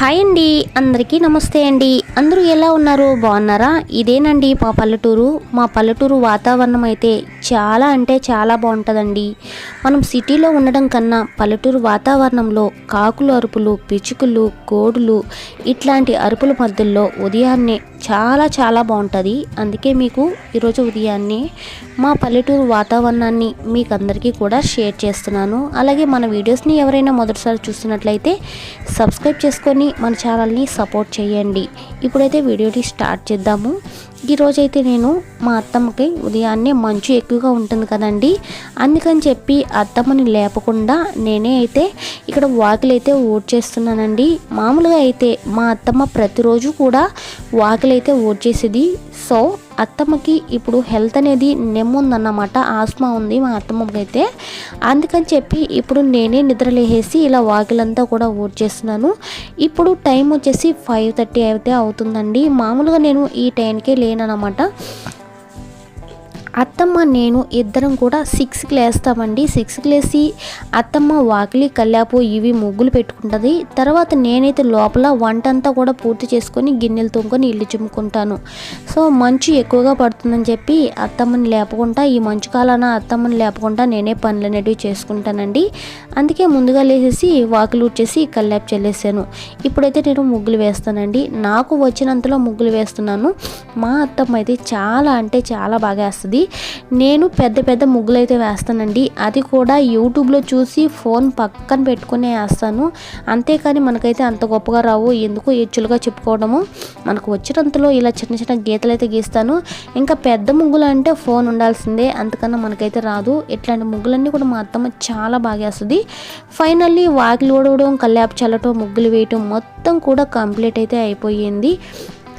Hi అండి. అందరికీ నమస్తే అండి. అందరూ ఎలా ఉన్నారు బాగున్నారా? ఇదేనండి మా పల్లెటూరు. మా పల్లెటూరు వాతావరణం అయితే చాలా అంటే చాలా బాగుంటుందండి. మనం సిటీలో ఉండడం కన్నా పల్లెటూరు వాతావరణంలో కాకులు అరుపులు పిచుకులు కోడులు ఇట్లాంటి అరుపుల మధ్యలో ఉదయాన్నే చాలా చాలా బాగుంటుంది. అందుకే మీకు ఈరోజు ఉదయాన్నే మా పల్లెటూరు వాతావరణాన్ని మీకు అందరికీ కూడా షేర్ చేస్తున్నాను. అలాగే మన వీడియోస్ని ఎవరైనా మొదటిసారి చూస్తున్నట్లయితే సబ్స్క్రైబ్ చేసుకొని మన ఛానల్ని సపోర్ట్ చేయండి. ఇప్పుడైతే వీడియోని స్టార్ట్ చేద్దాము. ఈరోజైతే నేను మా అత్తమ్మకి ఉదయాన్నే మంచు ఎక్కువగా ఉంటుంది కదండి. అందుకని చెప్పి అత్తమ్మని లేపకుండా నేనే అయితే ఇక్కడ వాకిలైతే ఓట్ చేస్తున్నానండి. మామూలుగా అయితే మా అత్తమ్మ ప్రతిరోజు కూడా వాకిలైతే ఓట్ చేసేది. సో అత్తమ్మకి ఇప్పుడు హెల్త్ అనేది నెమ్ముందన్నమాట ఆస్మా ఉంది మా అత్తమ్మకి అయితే అందుకని చెప్పి ఇప్పుడు నేనే నిద్రలేసేసి ఇలా వాకిలంతా కూడా ఓట్ చేస్తున్నాను. ఇప్పుడు టైం వచ్చేసి ఫైవ్ థర్టీ అయితే అవుతుందండి. మామూలుగా నేను ఈ టైంకే లేనమాట అత్తమ్మ నేను ఇద్దరం కూడా సిక్స్కి లేస్తామండి. సిక్స్కి లేసి అత్తమ్మ వాకిలి కల్లాపు ఇవి ముగ్గులు పెట్టుకుంటుంది. తర్వాత నేనైతే లోపల వంట అంతా కూడా పూర్తి చేసుకొని గిన్నెలు తుంకొని ఇల్లు చిమ్ముకుంటాను. సో మంచు ఎక్కువగా పడుతుందని చెప్పి అత్తమ్మని లేపకుండా ఈ మంచు కాలాన అత్తమ్మని లేపకుండా నేనే పనులు అనేటివి చేసుకుంటానండి. అందుకే ముందుగా లేసేసి వాకిలు వచ్చేసి కల్లాపు చల్లేసాను. ఇప్పుడైతే నేను ముగ్గులు వేస్తానండి. నాకు వచ్చినంతలో ముగ్గులు వేస్తున్నాను. మా అత్తమ్మ అయితే చాలా అంటే చాలా బాగా వేస్తుంది. నేను పెద్ద పెద్ద ముగ్గులు అయితే వేస్తానండి. అది కూడా యూట్యూబ్లో చూసి ఫోన్ పక్కన పెట్టుకునే వేస్తాను. అంతేకాని మనకైతే అంత గొప్పగా రావు. ఎందుకు ఎచ్చులుగా చెప్పుకోవడము? మనకు వచ్చినంతలో ఇలా చిన్న చిన్న గీతలు అయితే గీస్తాను. ఇంకా పెద్ద ముగ్గులు అంటే ఫోన్ ఉండాల్సిందే. అంతకన్నా మనకైతే రాదు. ఇట్లాంటి ముగ్గులన్నీ కూడా మా అత్తమ్మ చాలా బాగా వేస్తుంది. ఫైనల్లీ వాకిలు ఊడవడం కల్లాపు చల్లటం ముగ్గులు వేయటం మొత్తం కూడా కంప్లీట్ అయితే అయిపోయింది.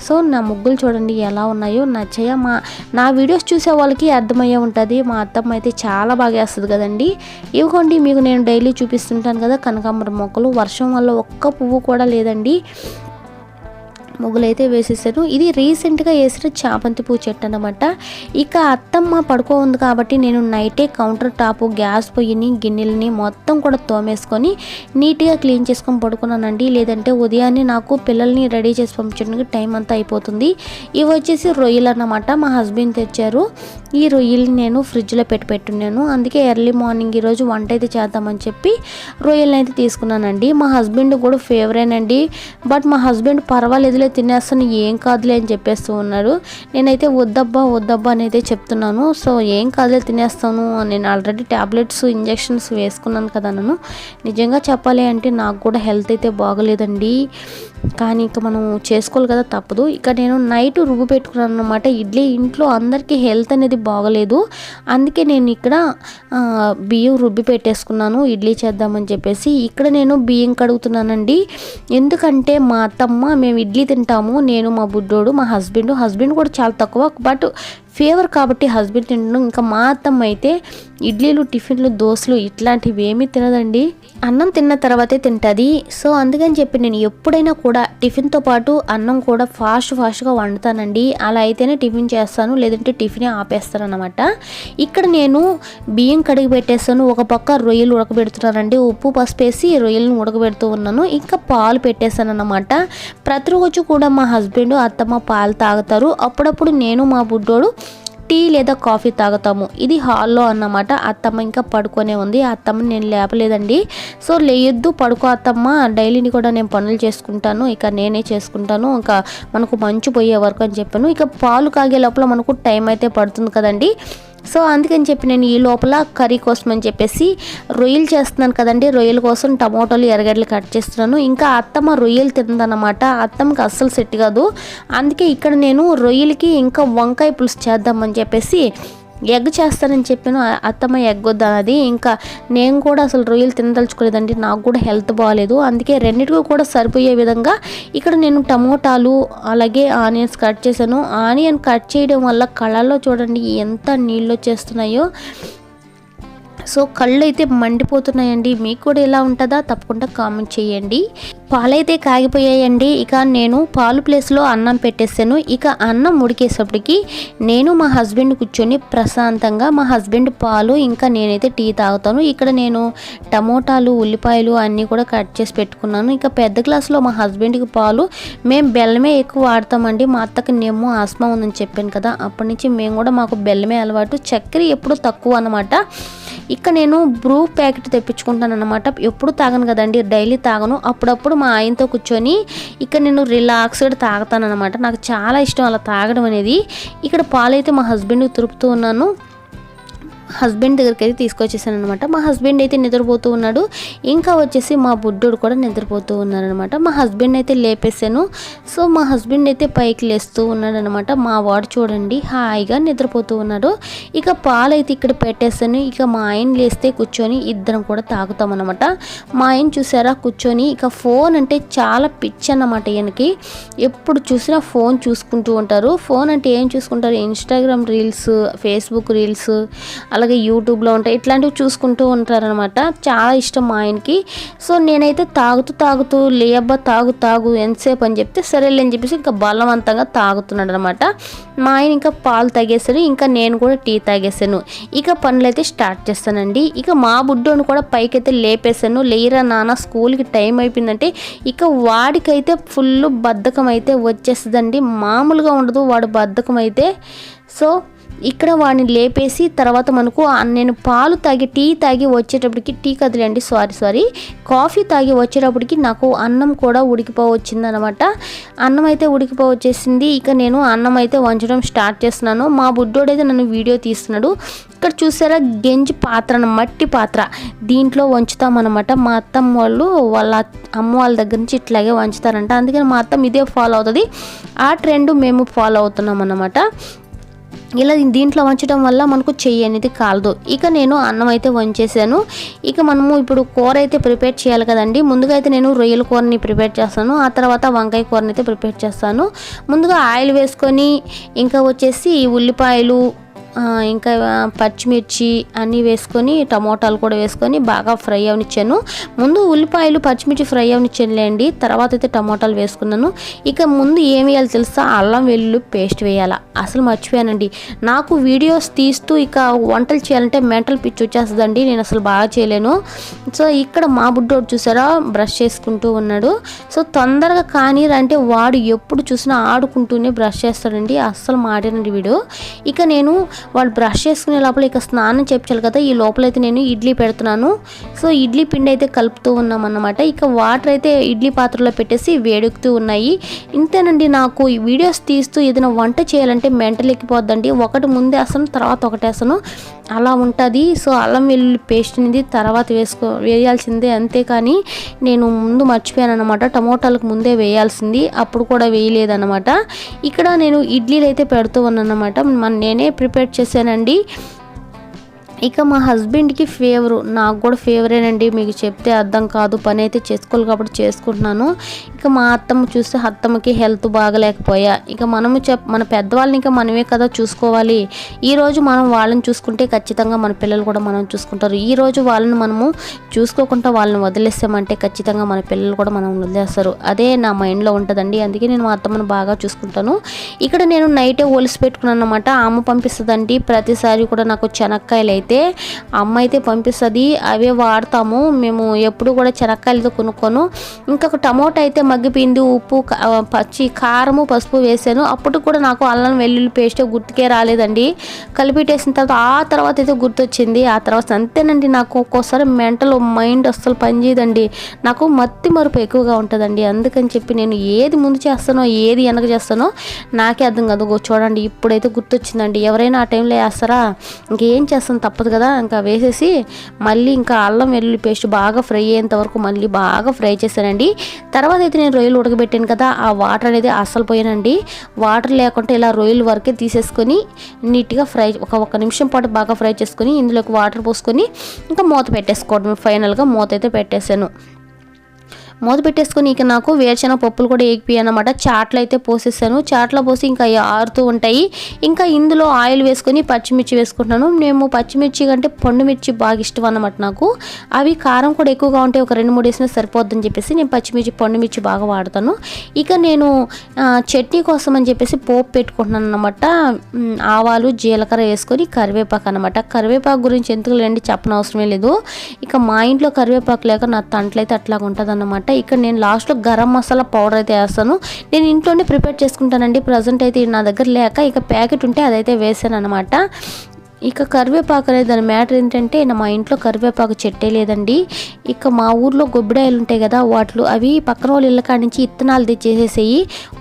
సో నా ముగ్గులు చూడండి ఎలా ఉన్నాయో నచ్చయ మా నా వీడియోస్ చూసే వాళ్ళకి అర్థమయ్యే ఉంటుంది. మా అత్తమ్మ అయితే చాలా బాగా వేస్తుంది కదండి. ఇవ్వండి మీకు నేను డైలీ చూపిస్తుంటాను కదా కనకాంబరం మొక్కలు. వర్షం వల్ల ఒక్క పువ్వు కూడా లేదండి. ముగ్గులైతే వేసేసాను ఇది రీసెంట్గా వేసిన చామంతి పూ చెట్టు అనమాట ఇక అత్తమ్మ పడుకో ఉంది కాబట్టి నేను నైటే కౌంటర్ టాప్ గ్యాస్ పొయ్యిని గిన్నెలని మొత్తం కూడా తోమేసుకొని నీట్గా క్లీన్ చేసుకొని పడుకున్నానండి. లేదంటే ఉదయాన్నే నాకు పిల్లల్ని రెడీ చేసి పంపించడానికి టైం అంతా అయిపోతుంది. ఇవి వచ్చేసి రొయ్యలు అన్నమాట. మా హస్బెండ్ తెచ్చారు. ఈ రొయ్యలు నేను ఫ్రిడ్జ్లో పెట్టి పెట్టున్నాను. అందుకే ఎర్లీ మార్నింగ్ ఈరోజు వంట అయితే చేద్దామని చెప్పి రొయ్యలను అయితే తీసుకున్నానండి. మా హస్బెండ్ కూడా ఫేవరేనండి అండి. బట్ మా హస్బెండ్ పర్వాలేదులే తినేస్తాను ఏం కాదులే అని చెప్పేస్తూ ఉన్నాడు. నేనైతే వద్దబ్బా వద్దబ్బా అని అయితే చెప్తున్నాను. సో ఏం కాదులే తినేస్తాను నేను ఆల్రెడీ ట్యాబ్లెట్స్ ఇంజెక్షన్స్ వేసుకున్నాను కదా నన్ను. నిజంగా చెప్పాలి అంటే నాకు కూడా హెల్త్ అయితే బాగలేదండి. కానీ ఇక మనం చేసుకోవాలి కదా తప్పదు. ఇక నేను నైట్ రుబ్బు పెట్టుకున్నాను అనమాట ఇడ్లీ ఇంట్లో అందరికీ హెల్త్ అనేది బాగలేదు. అందుకే నేను ఇక్కడ బియ్యం రుబ్బి పెట్టేసుకున్నాను. ఇడ్లీ చేద్దామని చెప్పేసి ఇక్కడ నేను బియ్యం కడుగుతున్నానండి. ఎందుకంటే మా అత్తమ్మ మేము ఇడ్లీ తింటాము. నేను మా బుడ్డోడు మా హస్బెండ్. హస్బెండ్ కూడా చాలా తక్కువ. బట్ ఫేవర్ కాబట్టి హస్బెండ్ తినడం. ఇంకా మా అత్తమ్మ అయితే ఇడ్లీలు టిఫిన్లు దోశలు ఇట్లాంటివి ఏమీ తినదండి. అన్నం తిన్న తర్వాతే తింటుంది. సో అందుకని చెప్పి నేను ఎప్పుడైనా కూడా టిఫిన్తో పాటు అన్నం కూడా ఫాస్ట్ ఫాస్ట్గా వండుతానండి. అలా అయితేనే టిఫిన్ చేస్తాను లేదంటే టిఫినే ఆపేస్తాను అనమాట ఇక్కడ నేను బియ్యం కడిగి పెట్టేస్తాను. ఒక పక్క రొయ్యలు ఉడకబెడుతున్నానండి. ఉప్పు పసుపు వేసి రొయ్యలను ఉడకబెడుతూ ఉన్నాను. ఇంకా పాలు పెట్టేస్తాను అనమాట ప్రతిరోజు కూడా మా హస్బెండ్ అత్తమ్మ పాలు తాగుతారు. అప్పుడప్పుడు నేను మా బుడ్డోడు టీ లేదా కాఫీ తాగుతాము. ఇది హాల్లో అన్నమాట. అత్తమ్మ ఇంకా పడుకొనే ఉంది. అత్తమ్మ నేను లేపలేదండి. సో లేయొద్దు పడుకో అత్తమ్మ. డైలీని కూడా నేను పనులు చేసుకుంటాను. ఇక నేనే చేసుకుంటాను. ఇంకా మనకు మంచు పోయే వరకు అని చెప్పాను. ఇక పాలు కాగే లోపల మనకు టైం అయితే పడుతుంది కదండి. సో అందుకని చెప్పి నేను ఈ లోపల కర్రీ కోసం అని చెప్పేసి రొయ్యలు చేస్తున్నాను కదండి. రొయ్యల కోసం టమోటాలు ఎర్రగడ్డలు కట్ చేస్తున్నాను. ఇంకా అత్తమ్మ రొయ్యలు తిందనమాట అత్తమ్మకి అస్సలు సెట్ కాదు. అందుకే ఇక్కడ నేను రొయ్యలకి ఇంకా వంకాయ పులుసు చేద్దామని చెప్పేసి ఎగ్ చేస్తానని చెప్పాను అత్తమ్మ ఎగ్ వద్దన్నది ఇంకా నేను కూడా అసలు రొయ్యలు తినదలుచుకోలేదండి. నాకు కూడా హెల్త్ బాగాలేదు. అందుకే రెండింటికి కూడా సరిపోయే విధంగా ఇక్కడ నేను టమోటాలు అలాగే ఆనియన్స్ కట్ చేశాను. ఆనియన్ కట్ చేయడం వల్ల కళ్ళల్లో చూడండి ఎంత నీళ్ళు వచ్చేస్తున్నాయో. సో కళ్ళు అయితే మండిపోతున్నాయండి. మీకు కూడా ఎలా ఉంటుందా? తప్పకుండా కామెంట్ చేయండి. పాలైతే కాగిపోయాయండి. ఇక నేను పాలు ప్లేస్లో అన్నం పెట్టేసాను ఇక అన్నం ఉడికేసప్పటికి నేను మా హస్బెండ్ కూర్చొని ప్రశాంతంగా మా హస్బెండ్ పాలు ఇంకా నేనైతే టీ తాగుతాను. ఇక్కడ నేను టమోటాలు ఉల్లిపాయలు అన్నీ కూడా కట్ చేసి పెట్టుకున్నాను. ఇక పెద్ద గ్లాసులో మా హస్బెండ్కి పాలు. మేము బెల్లమే ఎక్కువ వాడతామండి. మా అత్తకి నెమ్ము ఆస్మా ఉందని చెప్పాను కదా అప్పటి నుంచి మేము కూడా మాకు బెల్లమే అలవాటు. చక్కెర ఎప్పుడు తక్కువ అనమాట ఇక్కడ నేను బ్రూ ప్యాకెట్ తెప్పించుకుంటాను అనమాట ఎప్పుడు తాగను కదండి డైలీ తాగను. అప్పుడప్పుడు మా ఆయనతో కూర్చొని ఇక్కడ నేను రిలాక్స్డ్ తాగుతాను అనమాట నాకు చాలా ఇష్టం అలా తాగడం అనేది. ఇక్కడ పాలైతే మా హస్బెండ్కి తిరుపుతూ ఉన్నాను. హస్బెండ్ దగ్గరికి అయితే తీసుకొచ్చేసాను అనమాట మా హస్బెండ్ అయితే నిద్రపోతూ ఉన్నాడు. ఇంకా వచ్చేసి మా బుడ్డోడు కూడా నిద్రపోతూ ఉన్నారనమాట మా హస్బెండ్ అయితే లేపేసాను సో మా హస్బెండ్ అయితే పైకి లేస్తూ ఉన్నాడు అనమాట మా వాడు చూడండి హాయిగా నిద్రపోతూ ఉన్నాడు. ఇక పాలు అయితే ఇక్కడ పెట్టేసాను ఇక మా ఆయన లేస్తే కూర్చొని ఇద్దరం కూడా తాగుతాం అనమాట మా ఆయన చూసారా కూర్చొని? ఇక ఫోన్ అంటే చాలా పిచ్చి అన్నమాట ఈయనకి. ఎప్పుడు చూసినా ఫోన్ చూసుకుంటూ ఉంటారు. ఫోన్ అంటే ఏం చూసుకుంటారు? ఇన్స్టాగ్రామ్ రీల్స్ ఫేస్బుక్ రీల్స్ అలాగే యూట్యూబ్లో ఉంటాయి. ఇట్లాంటివి చూసుకుంటూ ఉంటారనమాట చాలా ఇష్టం మా ఆయనకి. సో నేనైతే తాగుతూ తాగుతూ లేబ్బా తాగు తాగు ఎంతసేపు అని చెప్తే సరేలే అని చెప్పేసి ఇంకా బలవంతంగా తాగుతున్నాడు అనమాట మా ఆయన ఇంకా పాలు తాగేశాను ఇంకా నేను కూడా టీ తాగేసాను ఇక పనులైతే స్టార్ట్ చేస్తానండి. ఇక మా బుడ్డోని కూడా పైకైతే లేపేశాను. లేరా నాన్న స్కూల్కి టైం అయిపోయిందంటే ఇక వాడికైతే ఫుల్ బద్ధకం అయితే వచ్చేస్తుందండి. మామూలుగా ఉండదు. వాడు బద్ధకం అయితే సో ఇక్కడ వాడిని లేపేసి తర్వాత మనకు నేను పాలు తాగి టీ తాగి వచ్చేటప్పటికి టీ కదిలేండి సారీ సారీ కాఫీ తాగి వచ్చేటప్పటికి నాకు అన్నం కూడా ఉడికిపోవచ్చింది అనమాట అన్నం అయితే ఉడికిపోవచ్చేసింది. ఇక నేను అన్నం అయితే వంచడం స్టార్ట్ చేస్తున్నాను. మా బుడ్డోడైతే నన్ను వీడియో తీస్తున్నాడు. ఇక్కడ చూసారా? గెంజి పాత్ర మట్టి పాత్ర. దీంట్లో వంచుతామన్నమాట. మా అత్తమ్మ వాళ్ళు వాళ్ళ అమ్మ వాళ్ళ దగ్గర నుంచి ఇట్లాగే వంచుతారంట. అందుకని మా అత్తమ్మ ఇదే ఫాలో అవుతుంది. ఆ ట్రెండ్ మేము ఫాలో అవుతున్నాం అన్నమాట ఇలా దీంట్లో వంచడం వల్ల మనకు చెయ్యి అనేది కాలదు. ఇక నేను అన్నం అయితే వంచేసాను. ఇక మనము ఇప్పుడు కూర అయితే ప్రిపేర్ చేయాలి కదండి. ముందుగా అయితే నేను రొయ్యల కూరని ప్రిపేర్ చేస్తాను. ఆ తర్వాత వంకాయ కూరని అయితే ప్రిపేర్ చేస్తాను. ముందుగా ఆయిల్ వేసుకొని ఇంకా వచ్చేసి ఉల్లిపాయలు ఇంకా పచ్చిమిర్చి అన్నీ వేసుకొని టమోటాలు కూడా వేసుకొని బాగా ఫ్రై అవనిచ్చాను. ముందు ఉల్లిపాయలు పచ్చిమిర్చి ఫ్రై అవనిచ్చానులేండి. తర్వాత అయితే టమోటాలు వేసుకున్నాను. ఇక ముందు ఏం వేయాలి తెలుసా? అల్లం వెల్లుల్లి పేస్ట్ వేయాలా? అసలు మర్చిపోయానండి. నాకు వీడియోస్ తీస్తూ ఇక వంటలు చేయాలంటే మెంటల్ పిచ్చి వచ్చేస్తుందండి. నేను అసలు బాగా చేయలేను. సో ఇక్కడ మా బుడ్డోడు చూసారా? బ్రష్ చేసుకుంటూ ఉన్నాడు. సో తొందరగా కానీ అంటే వాడు ఎప్పుడు చూసినా ఆడుకుంటూనే బ్రష్ చేస్తాడండి. అస్సలు మాడేనండి వీడు. ఇక నేను వాళ్ళు బ్రష్ చేసుకునే లోపల ఇక స్నానం చేపించాలి కదా ఈ లోపల అయితే నేను ఇడ్లీ పెడుతున్నాను. సో ఇడ్లీ పిండి అయితే కలుపుతూ ఉన్నాం అన్నమాట ఇక వాటర్ అయితే ఇడ్లీ పాత్రలో పెట్టేసి వేడెక్కుతూ ఉన్నాయి. ఇంతేనండి నాకు ఈ వీడియోస్ తీస్తూ ఏదైనా వంట చేయాలంటే మెంటల్ ఎక్కిపోద్దండి. ఒకటి ముందే వేస్తాను తర్వాత ఒకటి అలా ఉంటుంది. సో అల్లం వెల్లుల్లి పేస్ట్ అనేది తర్వాత వేసుకో వేయాల్సిందే అంతేకాని నేను ముందు మర్చిపోయాను అనమాట టమోటాలకు ముందే వేయాల్సింది. అప్పుడు కూడా వేయలేదన్నమాట. ఇక్కడ నేను ఇడ్లీలు అయితే పెడుతూ ఉన్నాను అనమాట మన నేనే ప్రిపేర్ చేశానండి. ఇక మా హస్బెండ్కి ఫేవరు నాకు కూడా ఫేవరేనండి. మీకు చెప్తే అర్థం కాదు పని అయితే చేసుకోవాలి కాబట్టి చేసుకుంటున్నాను. ఇక మా అత్తమ్మ చూస్తే అత్తమ్మకి హెల్త్ బాగలేకపోయా. ఇక మనము చెప్ మన పెద్దవాళ్ళని ఇంకా మనమే కదా చూసుకోవాలి. ఈ రోజు మనం వాళ్ళని చూసుకుంటే ఖచ్చితంగా మన పిల్లలు కూడా మనం చూసుకుంటారు. ఈ రోజు వాళ్ళని మనము చూసుకోకుండా వాళ్ళని వదిలేసామంటే ఖచ్చితంగా మన పిల్లలు కూడా మనం వదిలేస్తారు. అదే నా మైండ్లో ఉంటుందండి. అందుకే నేను మా అత్తమ్మను బాగా చూసుకుంటాను. ఇక్కడ నేను నైటే ఒలిసి పెట్టుకున్నాను అనమాట అమ్మ పంపిస్తుందండి. ప్రతిసారి కూడా నాకు చెనక్కాయలు అయితే అయితే అమ్మ అయితే పంపిస్తుంది అవే వాడతాము మేము ఎప్పుడు కూడా చెనక్కాయలతో కొనుక్కోను. ఇంకొక టమోటా అయితే మగ్గిపోయింది ఉప్పు పచ్చి కారము పసుపు వేసాను. అప్పుడు కూడా నాకు అల్లం వెల్లుల్లి పేస్ట్ గుర్తుకే రాలేదండి. కలిపిటేసిన తర్వాత ఆ తర్వాత అయితే గుర్తొచ్చింది. ఆ తర్వాత అంతేనండి నాకు ఒక్కోసారి మెంటల్ మైండ్ అస్సలు పనిచేయదండి. నాకు మత్తి మరుపు ఎక్కువగా ఉంటుందండి. అందుకని చెప్పి నేను ఏది ముందు చేస్తానో ఏది వెనక చేస్తానో నాకే అర్థం కాదు. చూడండి ఇప్పుడైతే గుర్తొచ్చిందండి. ఎవరైనా ఆ టైంలో వేస్తారా? ఇంకేం చేస్తాను తప్పదు కదా ఇంకా వేసేసి మళ్ళీ ఇంకా అల్లం వెల్లుల్లి పేస్ట్ బాగా ఫ్రై అయ్యేంత వరకు మళ్ళీ బాగా ఫ్రై చేశానండి. తర్వాత అయితే నేను రొయ్యలు ఉడకబెట్టాను కదా ఆ వాటర్ అనేది అస్సలు పోయానండి. వాటర్ లేకుండా ఇలా రొయ్యలు వరకే తీసేసుకొని నీట్గా ఫ్రై ఒక ఒక నిమిషం పాటు బాగా ఫ్రై చేసుకొని ఇందులోకి వాటర్ పోసుకొని ఇంకా మూత పెట్టేసుకోవడం ఫైనల్గా మూత అయితే పెట్టేశాను. మూత పెట్టేసుకుని ఇక నాకు వేరుశనగ పప్పులు కూడా ఏగిపోయాయి అనమాట చాట్లు అయితే పోసేసాను. చాట్లో పోసి ఇంకా ఆరుతూ ఉంటాయి. ఇంకా ఇందులో ఆయిల్ వేసుకొని పచ్చిమిర్చి వేసుకుంటున్నాను. మేము పచ్చిమిర్చి కంటే పండు మిర్చి బాగా ఇష్టం అనమాట నాకు. అవి కారం కూడా ఎక్కువగా ఉంటే ఒక రెండు మూడు వేసినా సరిపోద్దని చెప్పేసి నేను పచ్చిమిర్చి పండు మిర్చి బాగా వాడతాను. ఇక నేను చట్నీ కోసం అని చెప్పేసి పోపు పెట్టుకుంటున్నాను అనమాట ఆవాలు జీలకర్ర వేసుకొని కరివేపాకు అనమాట కరివేపాకు గురించి ఎందుకు లేండి చెప్పనవసరమే లేదు. ఇక మా ఇంట్లో కరివేపాకు లేక నా తంట్లయితే అట్లాగ ఉంటుంది అనమాట. ఇక్కడ నేను లాస్ట్లో గరం మసాలా పౌడర్ అయితే వేస్తాను. నేను ఇంట్లోనే ప్రిపేర్ చేసుకుంటానండి. ప్రజెంట్ అయితే నా దగ్గర లేక ఇక ప్యాకెట్ ఉంటే అదైతే వేసాను అనమాట. ఇక కరివేపాకు అనేది దాని మ్యాటర్ ఏంటంటే మా ఇంట్లో కరివేపాకు చెట్టే లేదండి. ఇక మా ఊర్లో గొబ్బిడాయలు ఉంటాయి కదా వాటిలో అవి పక్కన వాళ్ళ ఇళ్ళ నుంచి ఇత్తనాలు తెచ్చేసేసేయి.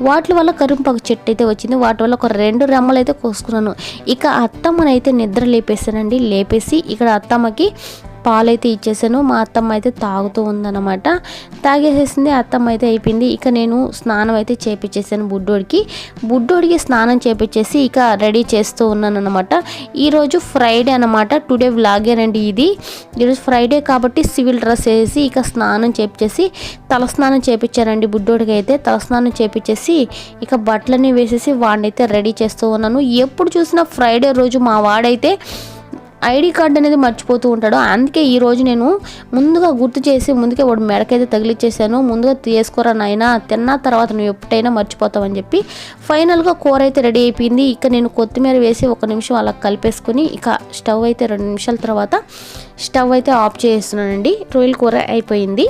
వాటి వల్ల కరివేపాకు చెట్టు అయితే వచ్చింది. వాటి వల్ల ఒక రెండు రెమ్మలు అయితే కోసుకున్నాను. ఇక అత్తమ్మనైతే నిద్ర లేపేసానండి లేపేసి ఇక్కడ అత్తమ్మకి పాలైతే ఇచ్చేసాను. మా అత్తమ్మ అయితే తాగుతూ ఉందన్నమాట. తాగేసేసింది అత్తమ్మ అయితే అయిపోయింది. ఇక నేను స్నానం అయితే చేపించేసాను బుడ్డోడికి. బుడ్డోడికి స్నానం చేపించేసి ఇక రెడీ చేస్తూ ఉన్నాను అనమాట ఈరోజు ఫ్రైడే అనమాట టుడే వ్లాగేనండి ఇది. ఈరోజు ఫ్రైడే కాబట్టి సివిల్ డ్రెస్ వేసి ఇక స్నానం చేపించేసి తలస్నానం చేపించానండి బుడ్డోడికి అయితే. తలస్నానం చేపించేసి ఇక బట్టలన్నీ వేసేసి వాడినైతే రెడీ చేస్తూ ఉన్నాను. ఎప్పుడు చూసినా ఫ్రైడే రోజు మా వాడైతే ఐడి కార్డ్ అనేది మర్చిపోతూ ఉంటాడు. అందుకే ఈరోజు నేను ముందుగా గుర్తు చేసి ముందుకే వాడు మెడకైతే తగిలిచ్చేసాను. ముందుగా తీసుకోరా నాయనా తిన్న తర్వాత నువ్వు ఎప్పుడైనా మర్చిపోతావని చెప్పి ఫైనల్గా కూర అయితే రెడీ అయిపోయింది. ఇక నేను కొత్తిమీర వేసి ఒక నిమిషం అలా కలిపేసుకుని ఇక స్టవ్ అయితే రెండు నిమిషాల తర్వాత స్టవ్ అయితే ఆఫ్ చేస్తున్నానండి. రొయ్యల కూర అయిపోయింది.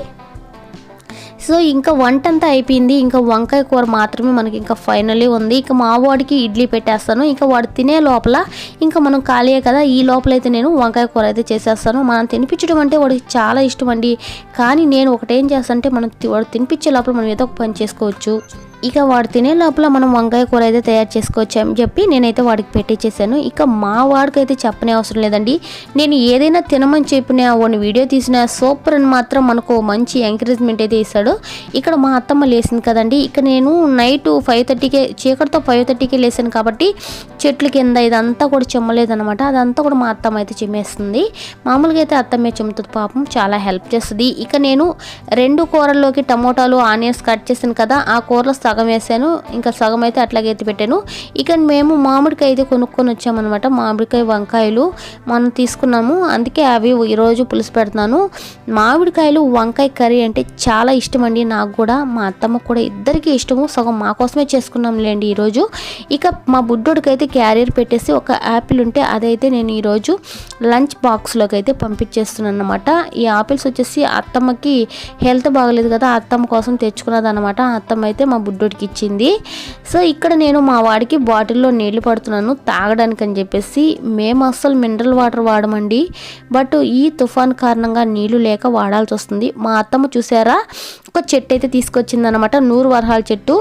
సో ఇంకా వంట అంతా అయిపోయింది. ఇంకా వంకాయ కూర మాత్రమే మనకి ఇంకా ఫైనల్లీ ఉంది. ఇంకా మా వాడికి ఇడ్లీ పెట్టేస్తాను. ఇంకా వాడు తినే లోపల ఇంకా మనం ఖాళీయే కదా. ఈ లోపల అయితే నేను వంకాయ కూర అయితే చేసేస్తాను. మనం తినిపించడం అంటే వాడికి చాలా ఇష్టం అండి. కానీ నేను ఒకటేం చేస్తానంటే మనం వాడు తినిపించే లోపల మనం ఏదో ఒక పని చేసుకోవచ్చు. ఇక వాడు తినే లోపల మనం వంకాయ కూర అయితే తయారు చేసుకోవచ్చు అని చెప్పి నేనైతే వాడికి పెట్టించేసాను ఇక మా వాడికి అయితే చెప్పనే అవసరం లేదండి. నేను ఏదైనా తినమని చెప్పిన వాడిని వీడియో తీసిన సూపర్ అని మాత్రం మనకు మంచి ఎంకరేజ్మెంట్ అయితే ఇస్తాడు. ఇక్కడ మా అత్తమ్మ లేసింది కదండి. ఇక నేను నైట్ ఫైవ్ థర్టీకే చీకటితో ఫైవ్ థర్టీకే లేసాను కాబట్టి చెట్ల కింద ఇదంతా కూడా చెమ్మలేదన్నమాట. అదంతా కూడా మా అత్తమ్మ అయితే చిమ్మేస్తుంది. మామూలుగా అయితే అత్తమ్మే చెమ్ముతుంది పాపం చాలా హెల్ప్ చేస్తుంది. ఇక నేను రెండు కూరల్లోకి టమోటాలు ఆనియన్స్ కట్ చేసాను కదా ఆ కూరలో సగం వేసాను. ఇంకా సగం అయితే అట్లాగే ఎత్తి పెట్టాను. ఇక మేము మామిడికాయ అయితే కొనుక్కొని వచ్చామన్నమాట. మామిడికాయ వంకాయలు మనం తీసుకున్నాము. అందుకే అవి ఈరోజు పులుసు పెడుతున్నాను. మామిడికాయలు వంకాయ కర్రీ అంటే చాలా ఇష్టం అండి. నాకు కూడా మా అత్తమ్మకు కూడా ఇద్దరికీ ఇష్టము. సగం మా కోసమే చేసుకున్నాంలేండి ఈరోజు ఇక మా బుడ్డోడికి అయితే క్యారియర్ పెట్టేసి ఒక యాపిల్ ఉంటే అదైతే నేను ఈరోజు లంచ్ బాక్స్లోకి అయితే పంపించేస్తున్నాను అనమాట ఈ ఆపిల్స్ వచ్చేసి అత్తమ్మకి హెల్త్ బాగలేదు కదా అత్తమ్మ కోసం తెచ్చుకున్నది అనమాట అత్తమ్మ అయితే మా బుడ్డోడికి ఇచ్చింది. సో ఇక్కడ నేను మా వాడికి బాటిల్లో నీళ్ళు పడుతున్నాను తాగడానికి అని చెప్పేసి మేము అస్సలు మినరల్ వాటర్ వాడమండి. బట్ ఈ తుఫాన్ కారణంగా నీళ్ళు లేక వాడాల్సి వస్తుంది. మా అత్తమ్మ చూసారా? ఒక చెట్టు అయితే తీసుకొచ్చిందనమాట నూరు వరహాల చెట్టు.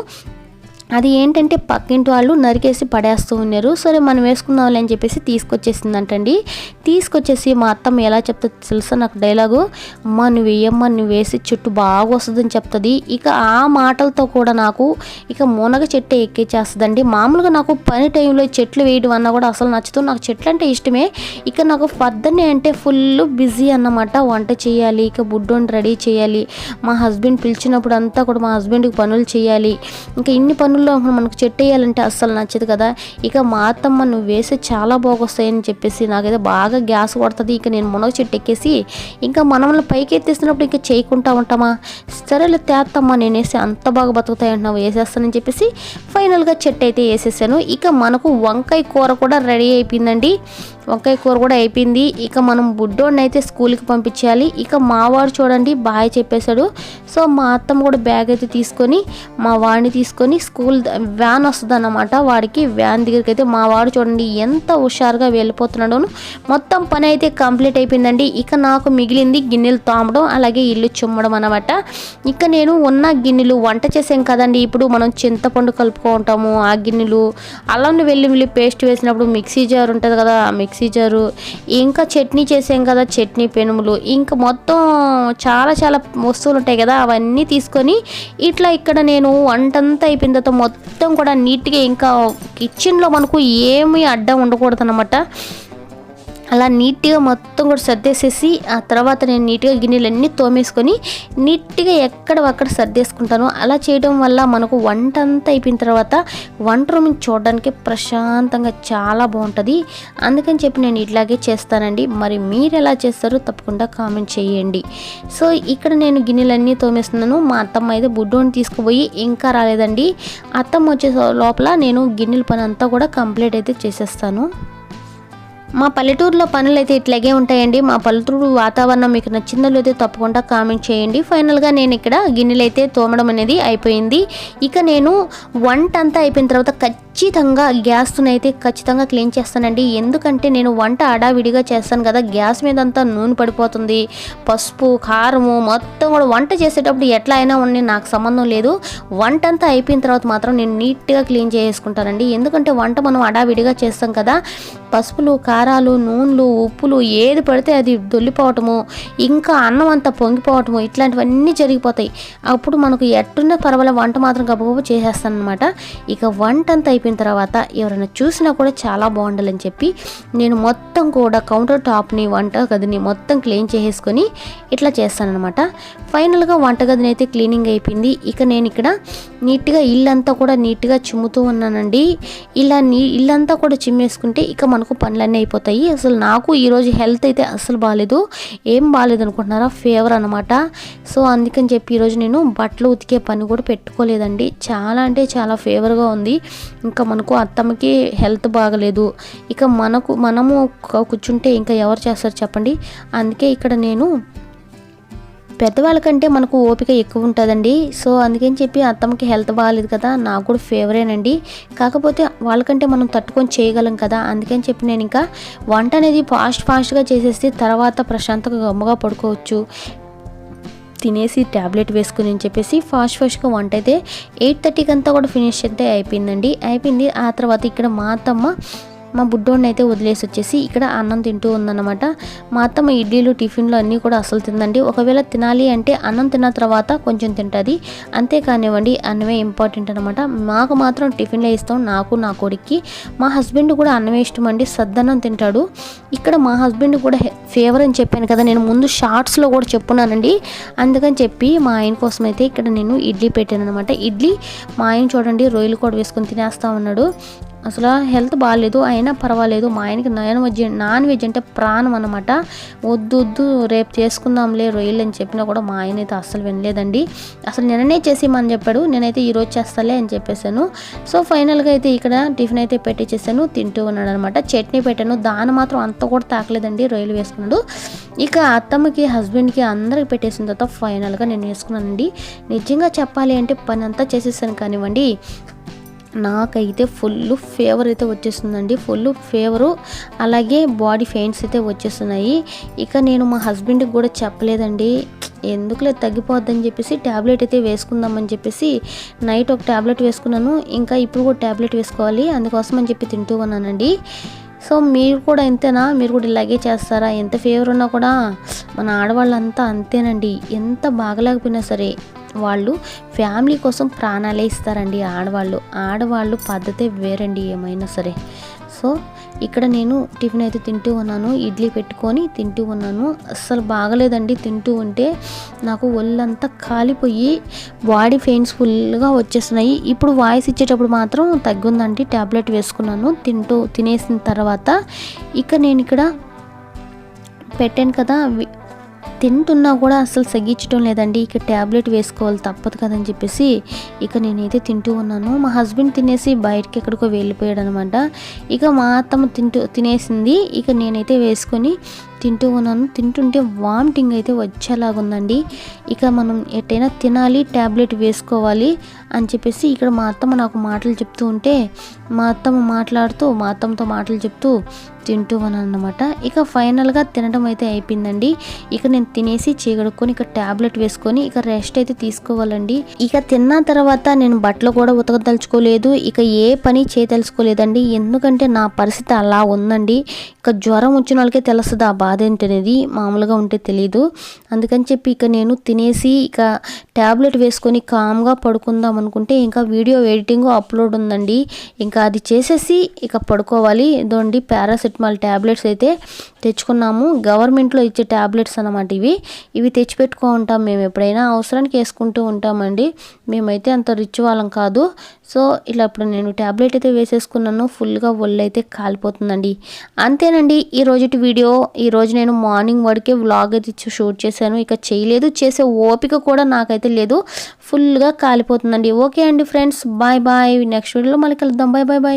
అది ఏంటంటే పక్కింటి వాళ్ళు నరికేసి పడేస్తూ ఉన్నారు. సరే మనం వేసుకుందాంలే అని చెప్పేసి తీసుకొచ్చేసిందంటండి. తీసుకొచ్చేసి మా అత్తమ్మ ఎలా చెప్తుంది తెలుసా? నాకు డైలాగు అమ్మ నువ్వు వేయమ్మ నువ్వు వేసి చెట్టు బాగా వస్తుందని చెప్తుంది. ఇక ఆ మాటలతో కూడా నాకు ఇక మునగ చెట్టు ఎక్కిచ్చేస్తుందండి. మామూలుగా నాకు పని టైంలో చెట్లు వేయడం అన్నా కూడా అసలు నచ్చుతూ నాకు చెట్లు అంటే ఇష్టమే. ఇక నాకు పొద్దున్నే అంటే ఫుల్ బిజీ అన్నమాట. వంట చేయాలి ఇక బుడ్డోని రెడీ చేయాలి. మా హస్బెండ్ పిలిచినప్పుడు అంతా కూడా మా హస్బెండ్కి పనులు చేయాలి. ఇంకా ఇన్ని పనులు పనుల్లో మనకు చెట్టు వేయాలంటే అస్సలు నచ్చదు కదా. ఇక మా అత్తమ్మ నువ్వు వేస్తే చాలా బాగొస్తాయని చెప్పేసి నాకైతే బాగా గ్యాస్ కొడుతుంది. ఇక నేను మునగ చెట్టు ఎక్కేసి ఇంకా మనల్ని పైకి ఎత్తేసినప్పుడు ఇంకా చేయకుండా ఉంటామా? సరేలే తేత్తమ్మా నేను వేసి అంత బాగా బతుకుతాయి అంటున్నావు వేసేస్తానని చెప్పేసి ఫైనల్గా చెట్టు అయితే వేసేసాను. ఇక మనకు వంకాయ కూర కూడా రెడీ అయిపోయిందండి. వంకాయ కూర కూడా అయిపోయింది. ఇక మనం బుడ్డోడిని అయితే స్కూల్కి పంపించాలి ఇక మావాడు చూడండి బాయ్ చెప్పేశాడు. సో మా అత్తమ్మ కూడా బ్యాగ్ అయితే తీసుకొని మా వాడిని తీసుకొని స్కూల్ ఫుల్ వ్యాన్ వస్తుంది అన్నమాట వాడికి వ్యాన్ దగ్గరికి అయితే మా వాడు చూడండి ఎంత హుషారుగా వెళ్ళిపోతున్నాడోను మొత్తం పని అయితే కంప్లీట్ అయిపోయిందండి. ఇక నాకు మిగిలింది గిన్నెలు తోమడం అలాగే ఇల్లు చుమ్మడం అనమాట ఇక నేను ఉన్న గిన్నెలు వంట చేసాం కదండి. ఇప్పుడు మనం చింతపండు కలుపుకుంటాము. ఆ గిన్నెలు అల్లం వెల్లుల్లి పేస్ట్ వేసినప్పుడు మిక్సీ జార్ ఉంటుంది కదా ఆ మిక్సీ జారు. ఇంకా చట్నీ చేసాం కదా చట్నీ పెనుములు. ఇంకా మొత్తం చాలా చాలా వస్తువులు ఉంటాయి కదా అవన్నీ తీసుకొని ఇట్లా ఇక్కడ నేను వంటంతా అయిపోయిన తర్వాత మొత్తం కూడా నీట్గా ఇంకా కిచెన్లో మనకు ఏమీ అడ్డం ఉండకూడదు అనమాట అలా నీట్గా మొత్తం కూడా సర్దేసేసి ఆ తర్వాత నేను నీట్గా గిన్నెలన్నీ తోమేసుకొని నీట్గా ఎక్కడ అక్కడ సర్దేసుకుంటాను. అలా చేయడం వల్ల మనకు వంట అంతా అయిపోయిన తర్వాత వంట రూమ్ చూడడానికి ప్రశాంతంగా చాలా బాగుంటుంది. అందుకని చెప్పి నేను ఇట్లాగే చేస్తానండి. మరి మీరు ఎలా చేస్తారో తప్పకుండా కామెంట్ చేయండి. సో ఇక్కడ నేను గిన్నెలన్నీ తోమేస్తున్నాను. మా అత్తమ్మ అయితే బుడ్డోని తీసుకుపోయి ఇంకా రాలేదండి. అత్తమ్మ వచ్చే లోపల నేను గిన్నెల పని అంతా కూడా కంప్లీట్ అయితే చేసేస్తాను. మా పల్లెటూరులో పనులు అయితే ఇట్లాగే ఉంటాయండి. మా పల్లెటూరు వాతావరణం మీకు నచ్చిందో లేదో తప్పకుండా కామెంట్ చేయండి. ఫైనల్గా నేను ఇక్కడ గిన్నెలు అయితే తోమడం అనేది అయిపోయింది. ఇక నేను వంట అంతా అయిపోయిన తర్వాత ఖచ్చితంగా గ్యాస్ను అయితే ఖచ్చితంగా క్లీన్ చేస్తానండి. ఎందుకంటే నేను వంట అడావిడిగా చేస్తాను కదా గ్యాస్ మీద అంతా నూనె పడిపోతుంది. పసుపు కారము మొత్తం కూడా వంట చేసేటప్పుడు ఎట్లా అయినా ఉండి నాకు సంబంధం లేదు. వంట అంతా అయిపోయిన తర్వాత మాత్రం నేను నీట్గా క్లీన్ చేసుకుంటానండి. ఎందుకంటే వంట మనం అడావిడిగా చేస్తాం కదా పసుపులు కారాలు నూనెలు ఉప్పులు ఏది పడితే అది దొల్లిపోవటము ఇంకా అన్నం అంతా పొంగిపోవటము ఇట్లాంటివన్నీ జరిగిపోతాయి. అప్పుడు మనకు ఎట్టున్న పర్వాలే వంట మాత్రం గబగబ చేసేస్తాను అనమాట ఇక వంట అంతా అయిపోయిన తర్వాత ఎవరైనా చూసినా కూడా చాలా బాగుండాలని చెప్పి నేను మొత్తం కూడా కౌంటర్ టాప్ని వంట గదిని మొత్తం క్లీన్ చేసేసుకొని ఇట్లా చేస్తానమాట ఫైనల్గా వంటగదిని అయితే క్లీనింగ్ అయిపోయింది. ఇక నేను ఇక్కడ నీట్గా ఇల్లంతా కూడా నీట్గా చిమ్ముతూ ఉన్నానండి. ఇలా నీ ఇల్లంతా కూడా చిమ్మేసుకుంటే ఇక మనకు పనులన్నీ అయిపోతాయి. అసలు నాకు ఈరోజు హెల్త్ అయితే అసలు బాగాలేదు ఏం బాగాలేదు అనుకుంటున్నారా? ఫీవర్ అనమాట సో అందుకని చెప్పి ఈరోజు నేను బట్టలు ఉతికే పని కూడా పెట్టుకోలేదండి. చాలా అంటే చాలా ఫీవర్గా ఉంది. ఇంకా మనకు అత్తమ్మకి హెల్త్ బాగలేదు. ఇక మనకు మనము కూర్చుంటే ఇంకా ఎవరు చేస్తారు చెప్పండి? అందుకే ఇక్కడ నేను పెద్దవాళ్ళకంటే మనకు ఓపిక ఎక్కువ ఉంటుందండి సో అందుకని చెప్పి అత్తమ్మకి హెల్త్ బాగాలేదు కదా నాకు కూడా ఫేవరేనండి. కాకపోతే వాళ్ళకంటే మనం తట్టుకొని చేయగలం కదా అందుకని చెప్పి నేను ఇంకా వంట అనేది ఫాస్ట్ ఫాస్ట్గా చేసేసి తర్వాత ప్రశాంతంగా గమ్మగా పడుకోవచ్చు. తినేసి ట్యాబ్లెట్ వేసుకుని అని చెప్పేసి ఫాస్ట్ ఫాస్ట్గా వంట అయితే ఎయిట్ థర్టీకి అంతా కూడా ఫినిష్ అయితే అయిపోయిందండి. అయిపోయింది. ఆ తర్వాత ఇక్కడ మా అత్తమ్మ మా బుడ్డోడిని అయితే వదిలేసి వచ్చేసి ఇక్కడ అన్నం తింటూ ఉందన్నమాట. మా అత్తమ్మ ఇడ్లీలు టిఫిన్లు అన్నీ కూడా అసలు తిందండి. ఒకవేళ తినాలి అంటే అన్నం తిన్న తర్వాత కొంచెం తింటుంది. అంతేకానివ్వండి అన్నమే ఇంపార్టెంట్ అనమాట మాకు మాత్రం టిఫిన్లే ఇస్తాం నాకు నా కొడుక్కి. మా హస్బెండ్ కూడా అన్నమే ఇష్టం అండి సద్దన్నం తింటాడు. ఇక్కడ మా హస్బెండ్ కూడా ఫేవర్ అని చెప్పాను కదా నేను ముందు షార్ట్స్లో కూడా చెప్పున్నానండి. అందుకని చెప్పి మా ఆయన కోసం అయితే ఇక్కడ నేను ఇడ్లీ పెట్టాను అనమాట ఇడ్లీ మా ఆయన చూడండి రొయ్యలు కూడా వేసుకొని తినేస్తా ఉన్నాడు. అసలు హెల్త్ బాగాలేదు అయినా పర్వాలేదు. మా ఆయనకి నాన్ వెజ్ నాన్ వెజ్ అంటే ప్రాణం అనమాట వద్దు వద్దు రేపు చేసుకుందాంలే రొయ్యలు అని చెప్పినా కూడా మా ఆయన అయితే అస్సలు వినలేదండి. అసలు నిన్ననే చేసేమని చెప్పాడు నేనైతే ఈరోజు చేస్తాలే అని చెప్పేశాను. సో ఫైనల్గా అయితే ఇక్కడ టిఫిన్ అయితే పెట్టించేసాను తింటూ ఉన్నాడు అనమాట చట్నీ పెట్టాను దాని మాత్రం అంత కూడా తాకలేదండి రొయ్యలు వేసుకున్నాడు. ఇక అత్తమ్మకి హస్బెండ్కి అందరికి పెట్టేసిన తర్వాత ఫైనల్గా నేను వేసుకున్నానండి. నిజంగా చెప్పాలి అంటే పని అంతా చేసేసాను కానివ్వండి. నాకైతే ఫుల్ ఫేవర్ అయితే వచ్చేస్తుందండి. ఫుల్ ఫేవరు అలాగే బాడీ పెయిన్స్ అయితే వచ్చేస్తున్నాయి. ఇక నేను మా హస్బెండ్కి కూడా చెప్పలేదండి. ఎందుకులే తగ్గిపోద్దని చెప్పేసి ట్యాబ్లెట్ అయితే వేసుకుందామని చెప్పేసి నైట్ ఒక ట్యాబ్లెట్ వేసుకున్నాను. ఇంకా ఇప్పుడు కూడా ట్యాబ్లెట్ వేసుకోవాలి. అందుకోసం అని చెప్పి తింటూ ఉన్నానండి. సో మీరు కూడా ఇంతేనా? మీరు కూడా ఇలాగే చేస్తారా? ఎంత ఫేవర్ ఉన్నా కూడా మన ఆడవాళ్ళంతా అంతేనండి. ఎంత బాగలేకపోయినా సరే వాళ్ళు ఫ్యామిలీ కోసం ప్రాణాలే ఇస్తారండి ఆడవాళ్ళు. ఆడవాళ్ళు పద్ధతే వేరండి ఏమైనా సరే. సో ఇక్కడ నేను టిఫిన్ అయితే తింటూ ఉన్నాను. ఇడ్లీ పెట్టుకొని తింటూ ఉన్నాను. అస్సలు బాగలేదండి తింటూ ఉంటే. నాకు ఒళ్ళంతా కాలిపోయి బాడీ పెయిన్స్ ఫుల్గా వచ్చేస్తున్నాయి. ఇప్పుడు వాయిస్ ఇచ్చేటప్పుడు మాత్రం తగ్గుందండి. ట్యాబ్లెట్ వేసుకున్నాను. తింటూ తినేసిన తర్వాత ఇక నేను ఇక్కడ పెట్టాను కదా తింటున్నా కూడా అసలు సగ్గించడం లేదండి. ఇక ట్యాబ్లెట్ వేసుకోవాలి తప్పదు కదని చెప్పేసి ఇక నేనైతే తింటూ ఉన్నాను. మా హస్బెండ్ తినేసి బయటకి ఎక్కడికో వెళ్ళిపోయాడు అనమాట ఇక మా అత్తమ్మ తింటూ తినేసింది. ఇక నేనైతే వేసుకొని తింటూ ఉన్నాను. తింటుంటే వామిటింగ్ అయితే వచ్చేలాగుందండి. ఇక మనం ఎట్టయినా తినాలి ట్యాబ్లెట్ వేసుకోవాలి అని చెప్పేసి ఇక్కడ మా అత్తమ్మ నాకు మాటలు చెప్తూ ఉంటే మా అత్తమ్మ మాట్లాడుతూ మా అత్తమ్మతో మాటలు చెప్తూ తింటూ ఉన్నాను అనమాట ఇక ఫైనల్గా తినడం అయితే అయిపోయిందండి. ఇక నేను తినేసి చీగడుక్కొని ఇక ట్యాబ్లెట్ వేసుకొని ఇక రెస్ట్ అయితే తీసుకోవాలండి. ఇక తిన్న తర్వాత నేను బట్టలు కూడా ఉతకదలుచుకోలేదు. ఇక ఏ పని చేయదలుచుకోలేదండి. ఎందుకంటే నా పరిస్థితి అలా ఉందండి. ఇక జ్వరం వచ్చిన వాళ్ళకే తెలుస్తుంది ఆ బాధ ఏంటనేది మామూలుగా ఉంటే తెలియదు అందుకని చెప్పి ఇక నేను తినేసి ఇక ట్యాబ్లెట్ వేసుకొని కామ్గా పడుకుందాం అనుకుంటే ఇంకా వీడియో ఎడిటింగ్ అప్లోడ్ ఉందండి. ఇంకా అది చేసేసి ఇక పడుకోవాలి. ఇదోండి పారాసెటమాల్ ట్యాబ్లెట్స్ అయితే తెచ్చుకున్నాము. గవర్నమెంట్లో ఇచ్చే ట్యాబ్లెట్స్ అనమాట ఇవి. ఇవి తెచ్చిపెట్టుకో ఉంటాం మేము ఎప్పుడైనా అవసరానికి వేసుకుంటూ ఉంటామండి. మేమైతే అంత రిచ్ వాళ్ళం కాదు. సో ఇలా ఇప్పుడు నేను ట్యాబ్లెట్ అయితే వేసేసుకున్నాను. ఫుల్గా ఒళ్ళు అయితే కాలిపోతుందండి. అంతేనండి ఈ రోజుటి వీడియో. ఈ రోజు నేను మార్నింగ్ వరకే వ్లాగ్ అయితే షూట్ చేశాను. ఇక చేయలేదు. చేసే ఓపిక కూడా నాకైతే లేదు. ఫుల్గా కాలిపోతుందండి. ఓకే అండి ఫ్రెండ్స్. Bye bye. నెక్స్ట్ వీడియోలో మళ్ళీ కలుద్దాం. Bye bye bye.